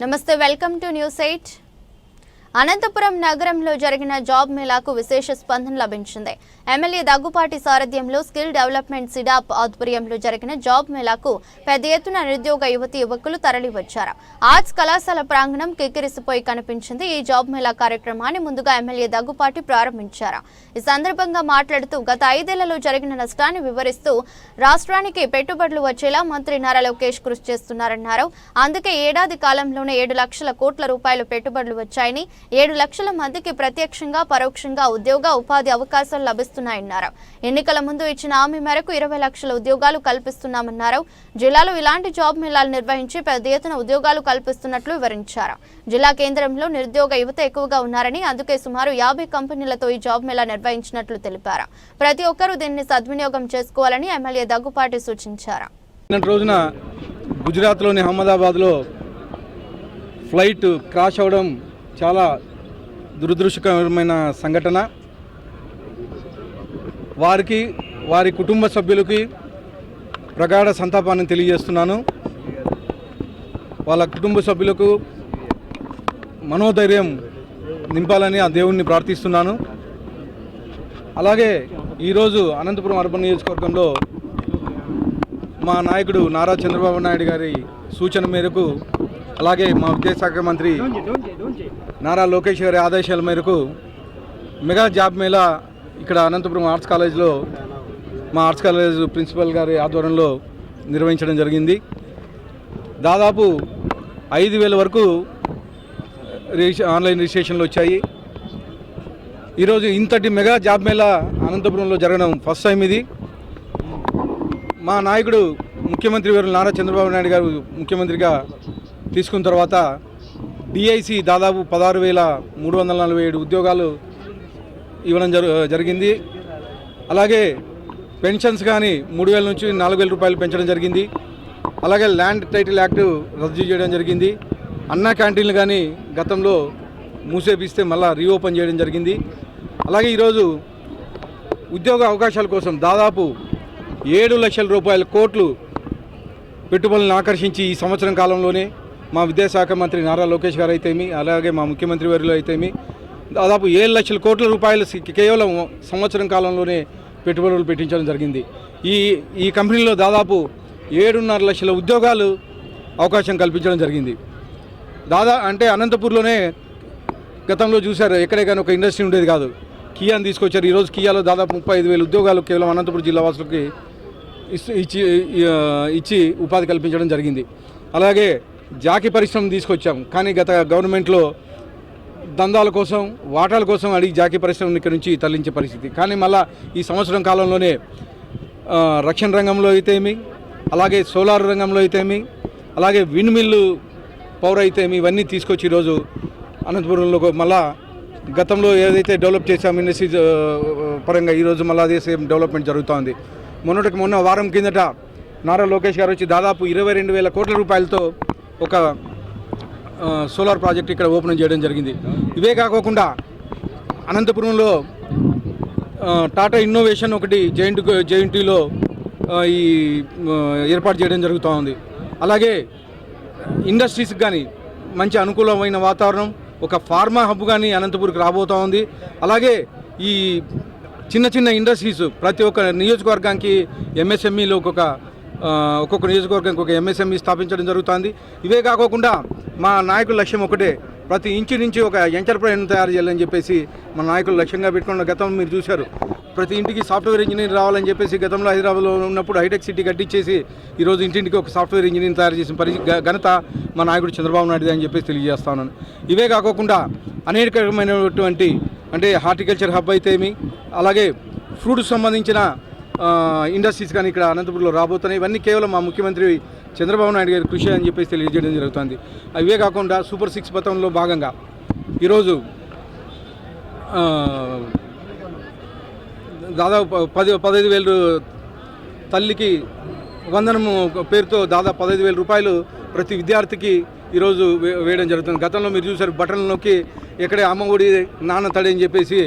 నమస్తే welcome to news eight Anantapuram నగరంలో జరిగిన జాబ్ మేళాకు విశేష స్పందన లభించింది. ఎమ్మెల్యే దగ్గుపాటి సారథ్యంలో స్కిల్ డెవలప్మెంట్ సిడాప్ ఆధ్వర్యంలో జరిగిన జాబ్ మేళాకు పెద్ద ఎత్తున నిరుద్యోగ యువతి యువకులు తరలివచ్చారు. ఆర్ట్స్ కళాశాల ప్రాంగణం కిక్కిరిసిపోయి కనిపించింది. ఈ జాబ్ మేళా కార్యక్రమాన్ని ముందుగా ఎమ్మెల్యే దగ్గుపాటి ప్రారంభించారు. ఈ సందర్భంగా మాట్లాడుతూ గత ఐదేళ్ళలో జరిగిన నష్టాన్ని వివరిస్తూ రాష్ట్రానికి పెట్టుబడులు వచ్చేలా మంత్రి నారా లోకేష్ కృషి చేస్తున్నారన్నారు. అందుకే ఏడాది కాలంలోనే ఏడు లక్షల కోట్ల రూపాయలు పెట్టుబడులు వచ్చాయని ఏడు లక్షల మందికి ప్రత్యక్షంగా పరోక్షంగా ఉద్యోగ ఉపాధి అవకాశాలు లభిస్తున్నాయన్నారు. ఎన్నికల ముందు ఇచ్చిన హామీ మేరకు ఇరవై లక్షల ఉద్యోగాలు కల్పిస్తున్నామన్నారు. జిల్లాలో ఇలాంటి జాబ్ మేళాలు నిర్వహించి పెద్ద ఎత్తున ఉద్యోగాలు కల్పిస్తున్నట్లు వివరించారు. జిల్లా కేంద్రంలో నిరుద్యోగ యువత ఎక్కువగా ఉన్నారని అందుకే సుమారు యాభై కంపెనీలతో ఈ జాబ్ మేళా నిర్వహించినట్లు తెలిపారు. ప్రతి ఒక్కరూ దీన్ని సద్వినియోగం చేసుకోవాలని ఎమ్మెల్యే దగ్గుపాటి సూచించారు. నిన్నటి రోజున గుజరాత్లోని అహ్మదాబాద్లో ఫ్లైట్ క్రాష్ అవడం చాలా దురదృష్టకరమైన సంఘటన. వారికి వారి కుటుంబ సభ్యులకి ప్రగాఢ సంతాపాన్ని తెలియజేస్తున్నాను. వాళ్ళ కుటుంబ సభ్యులకు మనోధైర్యం నింపాలని ఆ దేవుణ్ణి ప్రార్థిస్తున్నాను. అలాగే ఈరోజు అనంతపురం అర్బన్ నియోజకవర్గంలో మా నాయకుడు నారా చంద్రబాబు నాయుడు గారి సూచన మేరకు అలాగే మా విద్యాశాఖ మంత్రి నారా లోకేష్ గారి ఆదేశాల మేరకు మెగా జాబ్ మేళా ఇక్కడ అనంతపురం ఆర్ట్స్ కాలేజ్లో మా ఆర్ట్స్ కాలేజ్ ప్రిన్సిపల్ గారి ఆధ్వర్యంలో నిర్వహించడం జరిగింది. దాదాపు ఐదు వేల వరకు ఆన్లైన్ రిజిస్ట్రేషన్లు వచ్చాయి. ఈరోజు ఇంతటి మెగా జాబ్ మేళా అనంతపురంలో జరగడం ఫస్ట్ టైం ఇది. మా నాయకుడు ముఖ్యమంత్రి గారు నారా చంద్రబాబు నాయుడు గారు ముఖ్యమంత్రిగా తీసుకున్న తర్వాత డిఐసి దాదాపు పదహారు వేల మూడు వందల నలభై ఏడు ఉద్యోగాలు ఇవ్వడం జరు జరిగింది. అలాగే పెన్షన్స్ కానీ మూడు వేల నుంచి నాలుగు వేల రూపాయలు పెంచడం జరిగింది. అలాగే ల్యాండ్ టైటిల్ యాక్ట్ రద్దు చేయడం జరిగింది. అన్నా క్యాంటీన్లు కానీ గతంలో మూసేపిస్తే మళ్ళీ రీఓపెన్ చేయడం జరిగింది. అలాగే ఈరోజు ఉద్యోగ అవకాశాల కోసం దాదాపు ఏడు లక్షల రూపాయల కోట్లు పెట్టుబడులను ఆకర్షించి ఈ సంవత్సరం కాలంలోనే మా విద్యాశాఖ మంత్రి నారా లోకేష్ గారు అయితేమి అలాగే మా ముఖ్యమంత్రి వర్యులు అయితేమి దాదాపు ఏడు లక్షల కోట్ల రూపాయలు కేవలం సంవత్సరం కాలంలోనే పెట్టుబడులు పెట్టించడం జరిగింది. ఈ ఈ కంపెనీలో దాదాపు ఏడున్నర లక్షల ఉద్యోగాలు అవకాశం కల్పించడం జరిగింది. దాదా అంటే అనంతపూర్లోనే గతంలో చూశారు ఎక్కడే కానీ ఒక ఇండస్ట్రీ ఉండేది కాదు. కియాని తీసుకొచ్చారు. ఈరోజు కియాలో దాదాపు ముప్పై ఐదు వేల ఉద్యోగాలు కేవలం అనంతపురం జిల్లా వాసులకి ఇచ్చి ఇచ్చి ఉపాధి కల్పించడం జరిగింది. అలాగే జాకి పరిశ్రమ తీసుకొచ్చాం. కానీ గత గవర్నమెంట్లో దందాల కోసం వాటాల కోసం అడిగి జాకీ పరిశ్రమను ఇక్కడ నుంచి తరలించే పరిస్థితి. కానీ మళ్ళా ఈ సంవత్సరం కాలంలోనే రక్షణ రంగంలో అయితేమి అలాగే సోలార్ రంగంలో అయితేమి అలాగే విండ్ మిల్లు పవర్ అయితేమి ఇవన్నీ తీసుకొచ్చి ఈరోజు అనంతపురంలో మళ్ళా గతంలో ఏదైతే డెవలప్ చేసాం ఇండస్ట్రీస్ పరంగా ఈరోజు మళ్ళీ అదే సేమ్ డెవలప్మెంట్ జరుగుతోంది. మొన్నటికి మొన్న వారం కిందట నారా లోకేష్ గారు వచ్చి దాదాపు ఇరవై రెండు వేల కోట్ల రూపాయలతో ఒక సోలార్ ప్రాజెక్ట్ ఇక్కడ ఓపెన్ చేయడం జరిగింది. ఇవే కాకోకుండా అనంతపురంలో టాటా ఇన్నోవేషన్ ఒకటి జెయింట్ జెయింటీలో ఈ ఏర్పాటు చేయడం జరుగుతూ ఉంది. అలాగే ఇండస్ట్రీస్కి కానీ మంచి అనుకూలమైన వాతావరణం ఒక ఫార్మా హబ్ కానీ అనంతపూర్కి రాబోతూ ఉంది. అలాగే ఈ చిన్న చిన్న ఇండస్ట్రీస్ ప్రతి ఒక్క నియోజకవర్గానికి ఎంఎస్ఎంఈలో ఒక్కొక్క ఒక్కొక్క నియోజకవర్గం ఒక ఎంఎస్ఎంఈ స్థాపించడం జరుగుతుంది. ఇవే కాకోకుండా మా నాయకుల లక్ష్యం ఒకటే. ప్రతి ఇంచు నుంచి ఒక ఎంటర్ప్రైజ్ తయారు చేయాలని చెప్పేసి మా నాయకులు లక్ష్యంగా పెట్టుకున్న గతం మీరు చూశారు. ప్రతి ఇంటికి సాఫ్ట్వేర్ ఇంజనీర్ రావాలని చెప్పేసి గతంలో హైదరాబాద్లో ఉన్నప్పుడు హైటెక్ సిటీ కట్టించేసి ఈరోజు ఇంటింటికి ఒక సాఫ్ట్వేర్ ఇంజనీర్ తయారు చేసిన పరి ఘనత మా నాయకుడు చంద్రబాబు నాయుడు అని చెప్పేసి తెలియజేస్తాను ఇవే కాకోకుండా అనేకమైనటువంటి అంటే హార్టికల్చర్ హబ్ అయితేమి అలాగే ఫ్రూట్ సంబంధించిన ఇండస్ట్రీస్ కానీ ఇక్కడ అనంతపురంలో రాబోతున్నాయి. ఇవన్నీ కేవలం మా ముఖ్యమంత్రి చంద్రబాబు నాయుడు గారి కృషి అని చెప్పేసి తెలియజేయడం జరుగుతుంది. అవే కాకుండా సూపర్ సిక్స్ పథకంలో భాగంగా ఈరోజు దాదాపు పది పదహైదు వేలు తల్లికి వందనము పేరుతో దాదాపు పదహైదు వేల రూపాయలు ప్రతి విద్యార్థికి ఈరోజు వేయడం జరుగుతుంది. గతంలో మీరు చూసారు బటన్లోకి ఇక్కడే అమ్మ ఒడి నాన్న తడి అని చెప్పేసి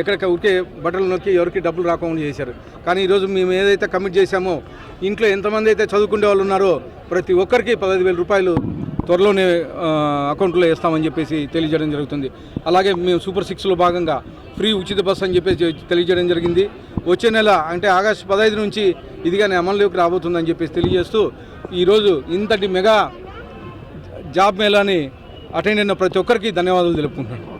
ఎక్కడికి ఉరికే బట్టలు నొక్కి ఎవరికి డబ్బులు రాకుండా చేశారు. కానీ ఈరోజు మేము ఏదైతే కమిట్ చేశామో ఇంట్లో ఎంతమంది అయితే చదువుకునే వాళ్ళు ఉన్నారో ప్రతి ఒక్కరికి పదహైదు వేల రూపాయలు త్వరలోనే అకౌంట్లో వేస్తామని చెప్పేసి తెలియజేయడం జరుగుతుంది. అలాగే మేము సూపర్ సిక్స్లో భాగంగా ఫ్రీ ఉచిత బస్సు అని చెప్పేసి తెలియజేయడం జరిగింది. వచ్చే నెల అంటే ఆగస్టు పదహైదు నుంచి ఇది కానీ అమల్లోకి రాబోతుందని చెప్పేసి తెలియజేస్తూ ఈరోజు ఇంతటి మెగా జాబ్ మేళాని అటెండ్ అయిన ప్రతి ఒక్కరికి ధన్యవాదాలు తెలుపుకుంటున్నాను.